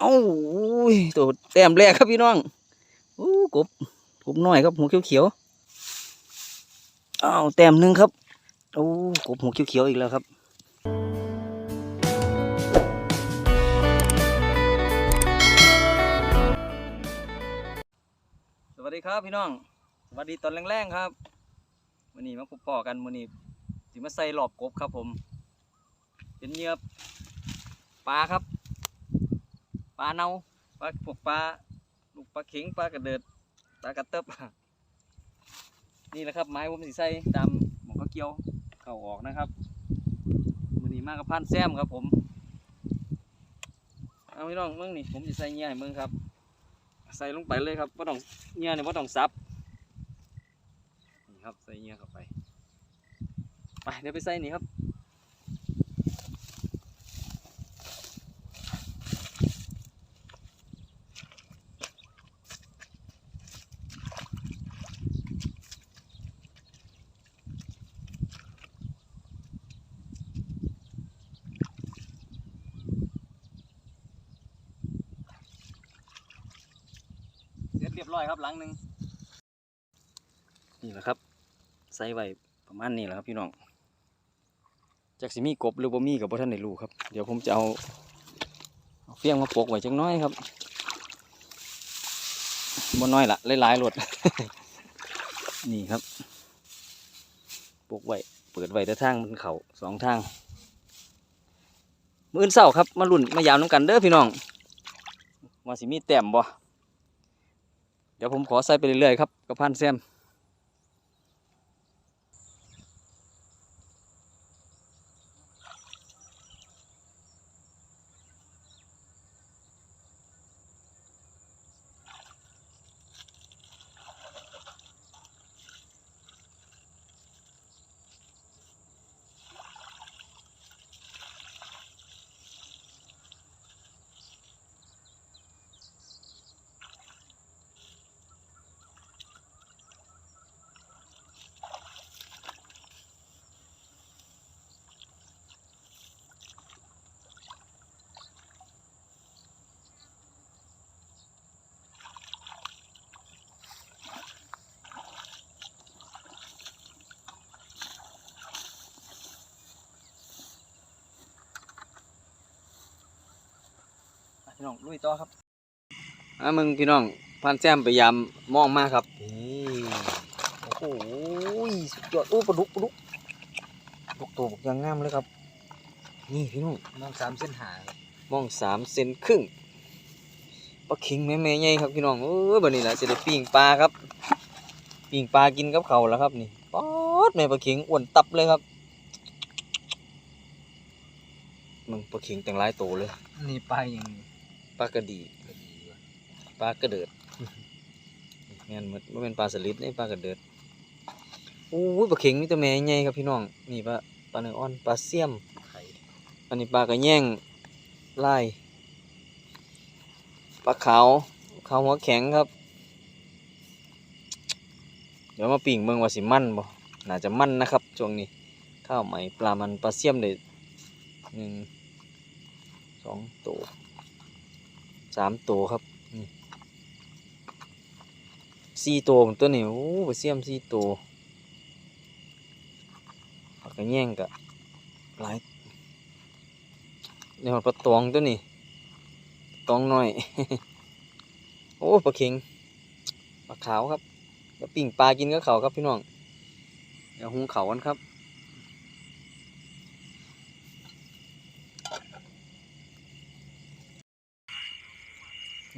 เอ้าอุ้ยตัวแต้มแรกครับพี่น้องอู้กบกบน้อยครับหัวเขียวๆอ้าวแต้มหนึ่งครับโอ้กบหัวเขียวๆอีกแล้วครับสวัสดีครับพี่น้องสวัสดีตอนแรงๆครับวันนี้มาพบปอกันวันนี้สิมาใส่หลอบกบครับผม เป็นเหยื่อปลาครับ ปลาเนาปลาพวกปลาลูกปลาเข็งปลากระเดิดปลากระเติบนี่แหละครับไม้ผมสีใส่ตามหมองเขาเกี่ยวเข้าออกนะครับวันนี้มากกับพันแซมครับผมเอาพี่น้องเมื่อนี่ผมจะใส่เหยื่อให้เมืองครับ ใส่ลงไปเลยครับว่าต้องเหยื่อเนี่ยว่าต้องซับนี่ครับใส่เหยื่อเข้าไปไปเดี๋ยวไปใส่นี่ครับ เสร็จเรีย บร้อยครับหลังหนึ่งนี่แหละครับใส่ไว้ประมาณนี้แหละครับพี่น้องจากสิมีกบหรือบ่มีกับพ่ท่านได้รู้ครับ เดี๋ยวผมจะเอาเอาเฟี้ยงมาปกไว้จังน้อยครับบ่น้อยละหลายๆรถนี่ครับปกไว้เปิดไว้แต่ทางมันเขาสองทางมื้ออนเสาครับมาลุ่นมายามน้ำกันเด้อพี่น้องว่าสิมีแต้มบ่ เดี๋ยวผมขอใส่ไปเรื่อยๆครับกับพันแซม พี่น้องลุยต่อครับอะมึงพี่น้องพันแซมพยายามมองมากครับนี่โอ้โหสุดยอดโอ้ปลาดุกปลาดุกปลาดุกตัวบักอยังงามเลยครับ นี่พี่น้องมองสามเส้นหามองสามเซนครึ่งปลาเข็งแม่แม่ใหญ่ครับพี่น้องเออบันนี้แหละจะได้ปิ้งปลาครับปิ้งปลากินกับเขาวแล้วครับนี่ป๊อดแม่ปลาเข็งอ้วนตับเลยครับมึงปลาเข็งแต่งหลายโตวเลยนี่ไปอย่างนี้ ปลากระดีก็ดีว่ะปลากระเดิดแม่นหมดว่าเป็นปลาสลิดนี่ปลากระเดิดอู้ยปลาเข็งมีแต่แม่ใหญ่ครับพี่น้องนี่ปลาปลาเนื้ออ่อนปลาเสี่ยมไข่อันนี้ปลากระแย่งไล่ปลาขาวขาวหัวแข็งครับ เดี๋ยวมาปิ่งเมืองว่าสิมั่นบ่น่าจะมั่นนะครับช่วงนี้ข้าวไหมปลามันปลาเสี่ยมเลยหนึ่งสองตัว สามตัวครับนี่สี่ตัวตัวนี้โอ้ไปเสี่ยมสี่ตัวปลากระแย่งกะหลายนี่หอดปลาตองตัวนี้ตองหน้อย โอ้ปลาเข็งปลาขาวครับแล้วปิ่งปลากินก็เขาครับพี่น้องเดี๋ยวหุงเขากันครับ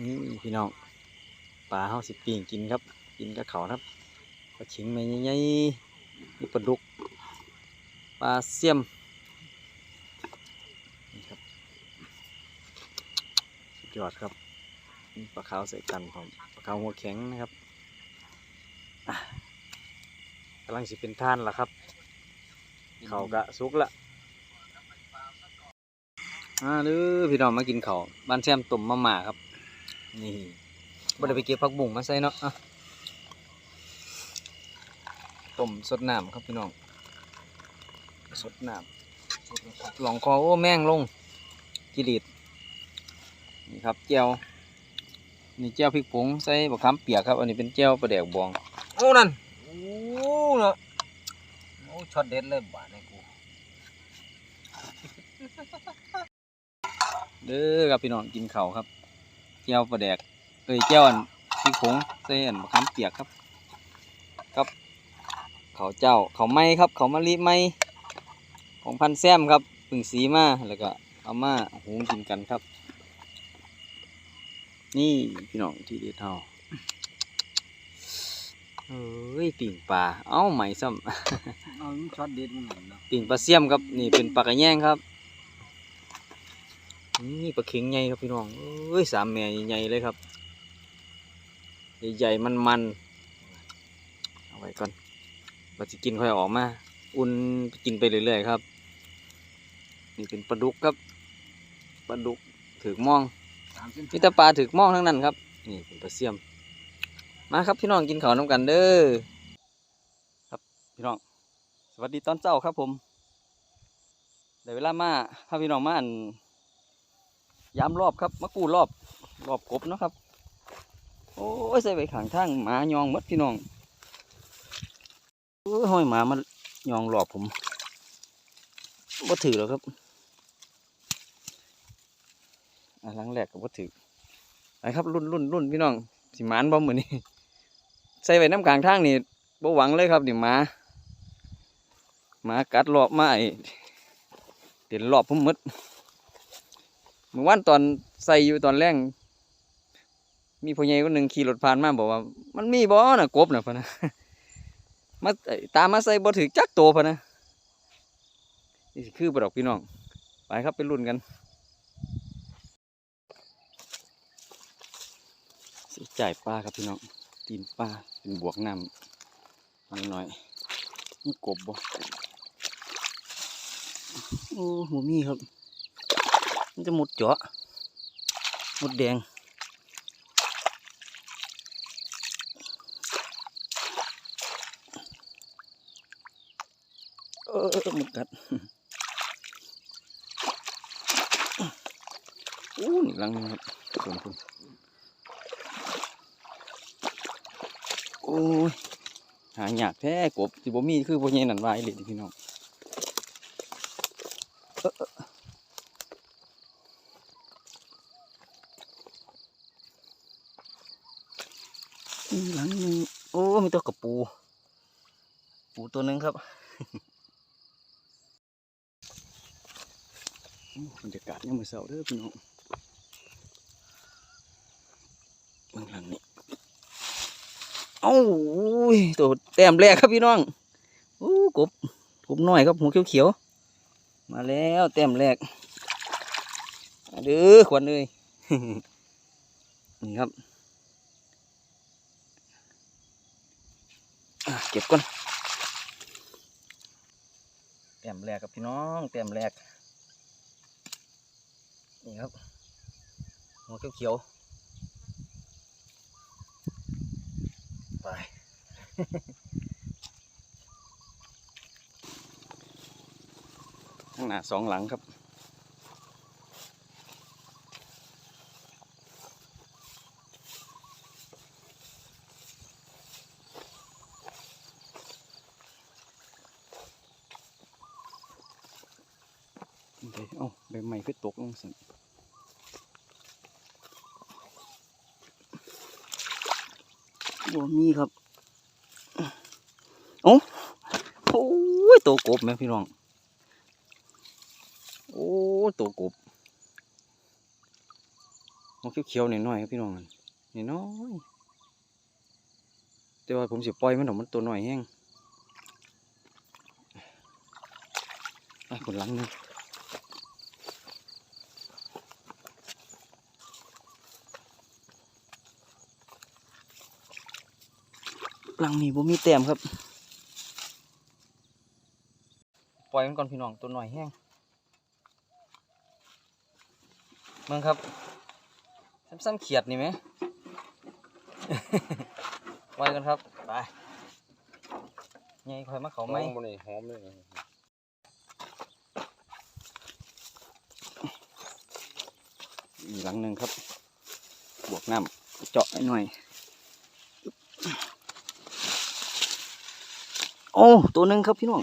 นี่ พี่น้องปลาเฮาสิปิ่งกินครับ กินกับเขาครับปลาเข็งแม่ใหญ่ๆนี่ปลาดุกปลาเสี่ยมนี่ครับสุดยอดครับปลาขาวใส่กันของปลาขาวหัวแข็งนะครับกำลังสิเป็นท่านละครับ เขากะสุกละอ่าเด้อพี่น้องมากินเขาบ้านแซมต้มมาม่าครับ นี่บ่ได้ไปเก็บผักบุ้งมาใส่เนาะอะต้มสดน้ำครับพี่น้อง สดน้ำหลองคอโอ้แม่งลงกิริดนี่นี่ครับเจียวนี่เจียวพริกผงใส่บะขามเปียกครับ อันนี้เป็นเจียวปลาแดกบองโอ้นั่นโอ้เนาะโอ้ช็อตเด็ดเลยบ้าดในกูเด้อครับพี่น้องกินข้าวครับ จียวปลาแดกเอ้ยเจียวอันพริกผงใส่อันบะขามเปียกครับครับข้าวเจ้าข้าวไหม้ครับข้าวมะลิไหม้ของพันแซมครับเพึ่งสีมาแล้วก็เอามาหุงกินกันครับ นี่พี่น้องที่เด็ดเท่าเอ้ยปิ่งปลาเอ้าไหมซ้ำเอาช็อตเด็ดมันหน่อยเนาะปิ่งปลาเสี่ยมครับนี่เป็นปลากระแยงครับ นี่ปลาเข็งใหญ่ครับพี่น้องเอ้ยสามแม่ใหญ่เลยครับ ใหญ่ๆมันๆเอาไว้ก่อนเราจะกินค่อยออกมา อุ่นกินไปเรื่อยๆครับนี่เป็นปลาดุกครับปลาดุกถือมองสามเส้นมีแต่ปลาถือมองทั้งนั้นครับ นี่เป็นปลาเสียม มาครับพี่น้องกินข้าวน้ำกันเด้อครับพี่น้อง สวัสดีตอนเช้าครับผมได้เวลามาพาพี่น้องมาอัน ยามรอบครับมากู้รอบรอบกบนะครับ โอ้ยใส่ไว้ข้างทางหมายองหมดพี่น้องโอ้ยห้อยหมามันยองรอบผมบ่าถือหรอกครับหลังแรกก็บ่าถือไปครับรุ่นรุ่นรุ่นพี่น้องสิหมานบ่มือนี้ใส่ไว้น้ำกลางทางนี่บ่หวังเลยครับนี่หมาหมากัดรอบมาไอเดี๋ยวรอบผมหมด เมื่อวานตอนใส่อยู่ตอนแรกมีพ่อใหญ่คนหนึ่งขี่รถผ่านมาบอกว่า มันมีบ่น่ะกบนะพะนะมาตามมาใส่บ่ถือจักโตวพะนะนี่คือบ่ดอกพี่น้องไปครับไปรุ่นกันสิจ่ายปลาครับพี่น้องตีนปลาเป็นบวกน้ำน้อยๆมีกบบ่โอ้หมูมีครับ มันจะหมุดเจาะหมุดแดง เออหมุดกัดโอ้นี่ลังนึงครับส่วนคุณโอ้ย หายากแท้กบสิบ่มีคือบ่ใหญ่นั่นวาอีหลีพี่น้องเอ้อเอ้อนี่ หลังหนึงโอ้มีตัวกระปู ปูตัวหนึงครับบรรยากาศยังมือเสาเด้อพี่น้องเมืองหลังนี้เอ้าอุ้ยตัวแต้มแรกครับพี่น้องโอ้กบกบน้อยครับหัวเขียวๆมาแล้วแต้มแรกเด้อขวัญเลยนี่ครับอะ เก็บก่อนแต้มแรกครับพี่น้องแต้มแรก นี่ครับหัวเขียวๆไป ข้างหน้าสองหลังครับ เดี๋ยเอ้าใบไม้คือตกลงสิบ่มีครับเอ้าโอ้ยตัวกบแม่พี่น้อง โอ้ตัวกบมันเขียวๆหน่อยๆครับพี่น้องนี่น้อยๆแต่ว่าผมสิปล่อยมันดอกมันตัวหน้อยแห้งไปคนหลังหนึง หลังนี้ผมมีแต้มครับ ปล่อยมันก่อนพี่น้องตัวน้อยแห้งเมืองครับซ้ำๆเขียดนี่ไหมปล่อยกันครับไปไงคอยมาเขาไหมหอบ่นี่หอมเลยออีกหลังหนึ่งครับ บวกน้ำเจาะให้หน่อย โอ้ตัวหนึ่งครับพี่น้อง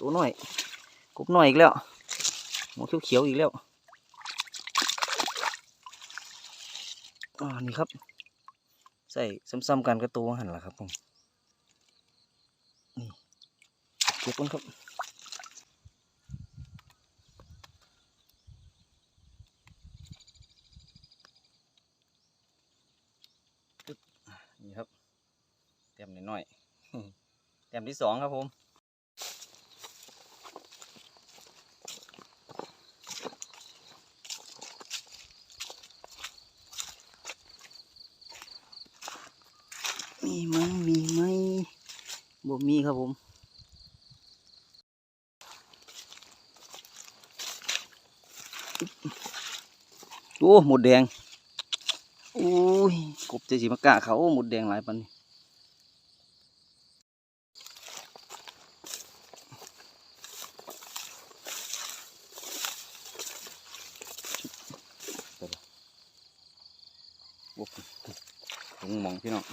ตัวน้อยกบน้อยอีกแล้วหัวเขียวๆอีกแล้วอ่านี่ครับใส่ซ้ำๆกันกับตัวหันละครับผมนี่เก็บกันครับนี่ครับเต็มนิดหน่อย เต็มที่สองครับผมมีไหมมีไหมบ่มีครับผมโอ้หมดแดงโอ้ยกบจะสิมากะเขาหมดแดงหลายปันนี่ โอ้ลงมองพี่น้อง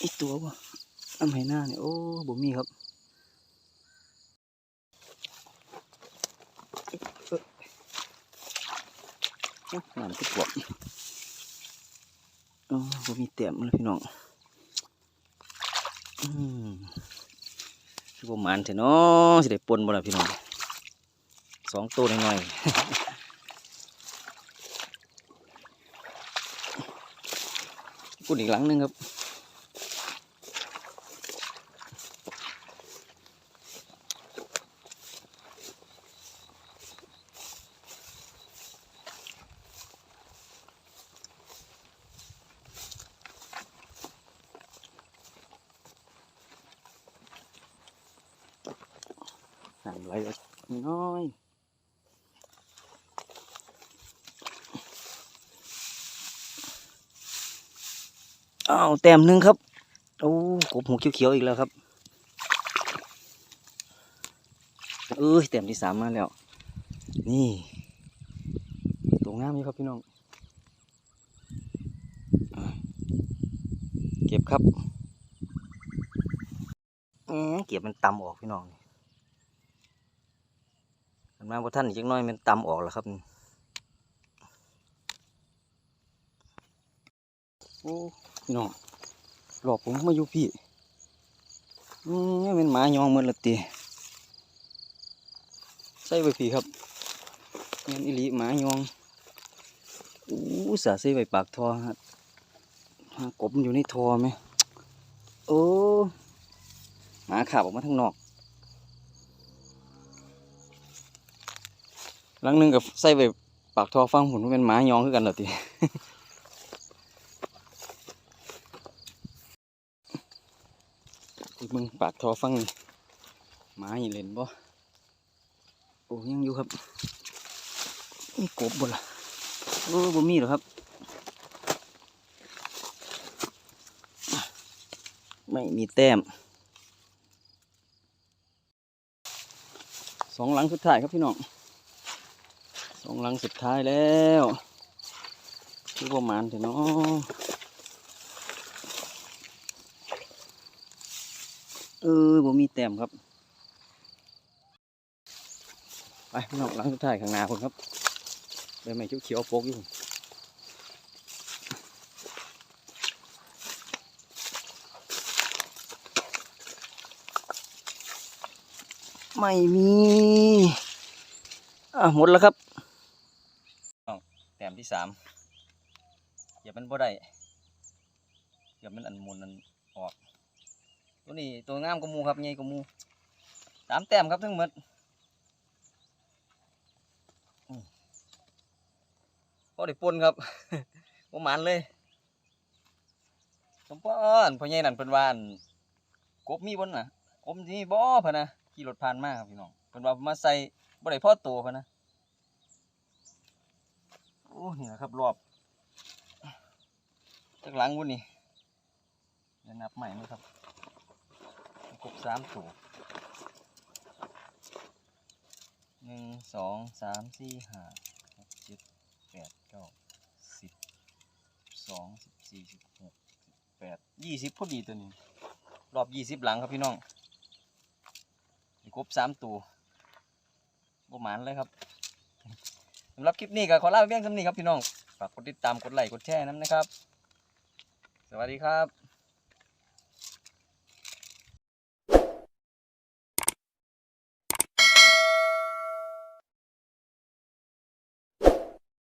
อีตัววะน้ำไหหน้าเนี่ยโอ้บ่มีครับน้ำที่กวดโอ้บ่มีเต็มเลยพี่น้อง อืมคือประมาณเถอะเนาะสิได้ปนบ่ล่ะพี่น้อง สองตัวหน่อยๆปุ่นอีกหลังหนึงครับน้ำไหลน้อยาวแต้มหนึ่งครับโอ้กบหัวเขียวๆอีกแล้วครับเอ้ยแต้มที่สามมาแล้ว นี่ตัวงามอยู่ครับพี่น้องเก็บครับอืมเก็บมันตำออกพี่น้องมันมาพอท่านอีกจักหน้อยมันตำออกแล้วครับโอ้ พี่น้องหลอกผมมาอยู่พี่อืมนี่เป็นหมายองหมันละตีใส่ไปพี่ครับเงี้ยอิลีหมายองอู้สาใส่ไปปากทอฮะกบอยู่ในทอไหมโอ้หมาขาบออกมาทางนอกหลังนึงกับใส่ไปปากทอฟังผลว่าเป็นหมายองคือกันเหรอตี มึงปากทอฟังนี่หมาอย่เล่นบ่โอ้ยังอยู่ครับมีกบบ่ล่ะโอ้บ่มีหรอครับ ไม่มีแต้มสองหลังสุดท้ายครับพี่น้องสองหลังสุดท้ายแล้วคือประมาณเถอะเนาะ เออผมมีแต้มครับ ไปพี่น้องหลังสุดท้ายข้างหน้าคนครับใบไม้เขียวๆโปกอยู่ไม่มี อะหมดแล้วครับแต้มที่สามอย่ามันบ่ได้อย่ามันอันมุนอันออก ตัวนี้ตัวงามกว่าหมูครับใหญ่กว่าหมูสามแต้มครับทั้งหมดพอได้ปนครับประมาณเลยสมพรพ่อใหญ่นั่นเป็นวันกบมีบนน่ะกบมีบ่พะนะขี่รถผ่านมาครับพี่น้องเป็นว่ามาใส่บ่ได้พ่อตัวพะนะโอ้นี่แหละครับรอบจากหลังวุ้นนี่เดี๋ยวนับใหม่ไหมครับ กบสามตัวหนึ่งสองสามสี่ห้าหกเจ็ดแปดเก้าสิบสองสิบสี่สิบหกสิบแปดยี่สิบพอดีตัวนี้ รอบยี่สิบหลังครับพี่น้องครบสามตัวบหมานเลยครับสำหรับคลิปนี้ก็ขอลาไปเพียงสำนี้ครับพี่น้องฝากกดติดตามกดไลค์กดแชร์น้ำนะครับ สวัสดีครับ